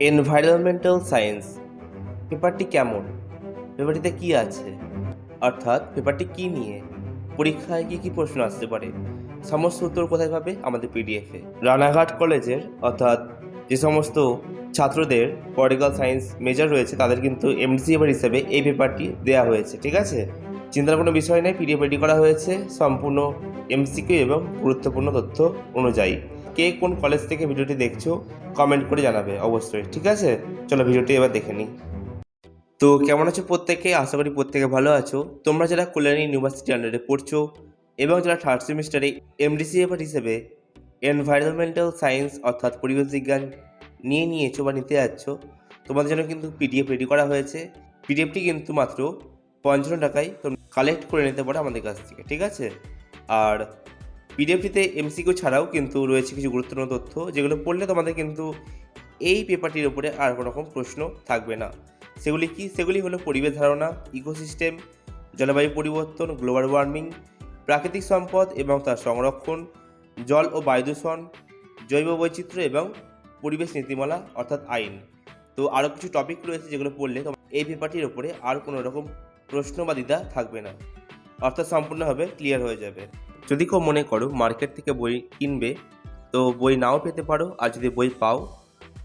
Environmental science পেপারটি কেমন? পেপারটিতে কি আছে? অর্থাৎ পেপারটি কি নিয়ে? পরীক্ষায় কি কি প্রশ্ন আসতে পারে? সমস্ত উত্তর কোথায় পাবে? আমাদের পিডিএফে রানাঘাট কলেজের, অর্থাৎ যে সমস্ত ছাত্রদের পলিটিক্যাল সায়েন্স মেজর রয়েছে, তাদের কিন্তু এমসি পেপার হিসেবে এই পেপারটি দেওয়া হয়েছে, ঠিক আছে? চিন্তার কোনো বিষয় নেই পিডিএফ রেডি করা হয়েছে, সম্পূর্ণ এমসিকিউ এবং গুরুত্বপূর্ণ তথ্য অনুযায়ী। কে কোন কলেজ থেকে ভিডিওটি দেখছ কমেন্ট করে জানাবে, অবশ্যই, ঠিক আছে? চলো ভিডিওটি এবার দেখে নিই। তো কেমন আছো প্রত্যেকে? আশা করি প্রত্যেকে ভালো আছো। তোমরা যারা কল্যাণী ইউনিভার্সিটি আন্ডারে পড়ছো এবং যারা থার্ড সেমিস্টারে এমডিসি পেপার হিসেবে এনভায়রনমেন্টাল সায়েন্স অর্থাৎ পরিবেশ বিজ্ঞান নিয়ে নিয়েছো বা নিতে যাচ্ছ, তোমাদের জন্য কিন্তু পিডিএফ রেডি করা হয়েছে। পিডিএফটি কিন্তু মাত্র পঞ্চান্ন টাকায় তোমরা কালেক্ট করে নিতে পারো আমাদের কাছ থেকে, ঠিক আছে? আর পিডিএফটিতে এমসিকিউ ছাড়াও কিন্তু রয়েছে কিছু গুরুত্বপূর্ণ তথ্য, যেগুলো পড়লে তোমাদের কিন্তু এই পেপারটির উপরে আর কোনো রকম প্রশ্ন থাকবে না। সেগুলি কি? সেগুলি হলো পরিবেশ ধারণা, ইকোসিস্টেম, জলবায়ু পরিবর্তন, গ্লোবাল ওয়ার্মিং, প্রাকৃতিক সম্পদ এবং তার সংরক্ষণ, জল ও বায়ু দূষণ, জৈব বৈচিত্র্য এবং পরিবেশ নীতিমালা অর্থাৎ আইন। তো আরও কিছু টপিক রয়েছে যেগুলো পড়লে এই পেপারটির ওপরে আর কোনো রকম প্রশ্ন বা দ্বিধা থাকবে না। অর্থাৎ সম্পূর্ণভাবে ক্লিয়ার হয়ে যাবে। যদি কেউ মনে করো মার্কেট থেকে বই কিনবে, তো বই নাও পেতে পারো, আর যদি বই পাও,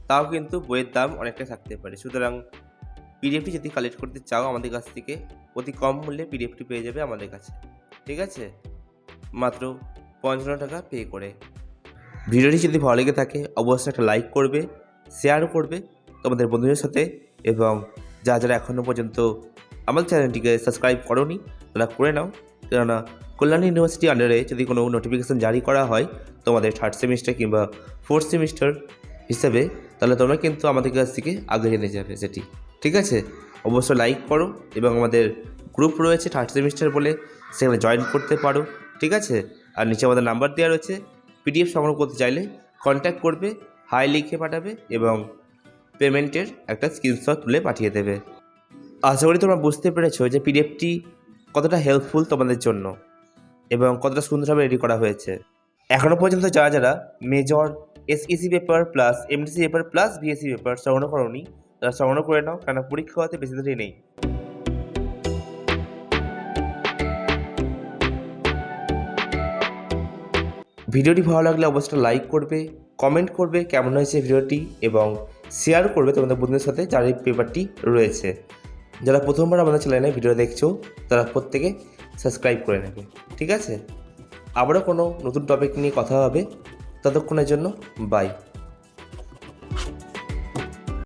তাও কিন্তু বইয়ের দাম অনেকটা থাকতে পারে। সুতরাং পিডিএফটি যদি কালেক্ট করতে চাও আমাদের কাছ থেকে, অতি কম মূল্যে পিডিএফটি পেয়ে যাবে আমাদের কাছে। ঠিক আছে? মাত্র পঞ্চান্ন টাকা পে করে। ভিডিওটি যদি ভালো লেগে থাকে, অবশ্যই একটা লাইক করবে শেয়ার করবে তোমাদের বন্ধুদের সাথে এবং যা যারা এখনও পর্যন্ত আমাদের চ্যানেলটিকে সাবস্ক্রাইব করোনি, তারা করে নাও। কেননা কল্যাণী ইউনিভার্সিটি আন্ডারে যদি কোনো নোটিফিকেশান জারি করা হয় তোমাদের থার্ড সেমিস্টার কিংবা ফোর্থ সেমিস্টার হিসেবে, তাহলে তোমরা কিন্তু আমাদের কাছ থেকে আগে জেনে যাবে সেটি। ঠিক আছে? অবশ্যই লাইক করো এবং আমাদের গ্রুপ রয়েছে থার্ড সেমিস্টার বলে, সেখানে জয়েন করতে পারো। ঠিক আছে? আর নিচে আমাদের নাম্বার দেওয়া রয়েছে পিডিএফ সংগ্রহ করতে চাইলে কন্ট্যাক্ট করবে হাই লিখে পাঠাবে এবং পেমেন্টের একটা স্ক্রিনশট তুলে পাঠিয়ে দেবে। আশা করি তোমরা বুঝতে পেরেছ যে পিডিএফটি কতটা হেল্পফুল তোমাদের জন্য এবং কতটা সুন্দরভাবে রেডি করা হয়েছে। এখনও পর্যন্ত যারা যারা major SEC paper plus MDC paper plus BSC paper সংগ্রহ করোনি, তারা সংগ্রহ করে নাও কেন পরীক্ষা হতে বেশি দেরি নেই। ভিডিওটি ভালো লাগলে অবশ্যই লাইক করবে কমেন্ট করবে কেমন হয়েছে ভিডিওটি, এবং শেয়ার করবে তোমাদের বন্ধুদের সাথে যার এই পেপারটি রয়েছে। যারা প্রথমবার আমাদের চ্যানেলে ভিডিও দেখছ, তারা প্রত্যেকে সাবস্ক্রাইব করে নেবে, ঠিক আছে? আবারও কোনো নতুন টপিক নিয়ে কথা হবে, ততক্ষণের জন্য বাই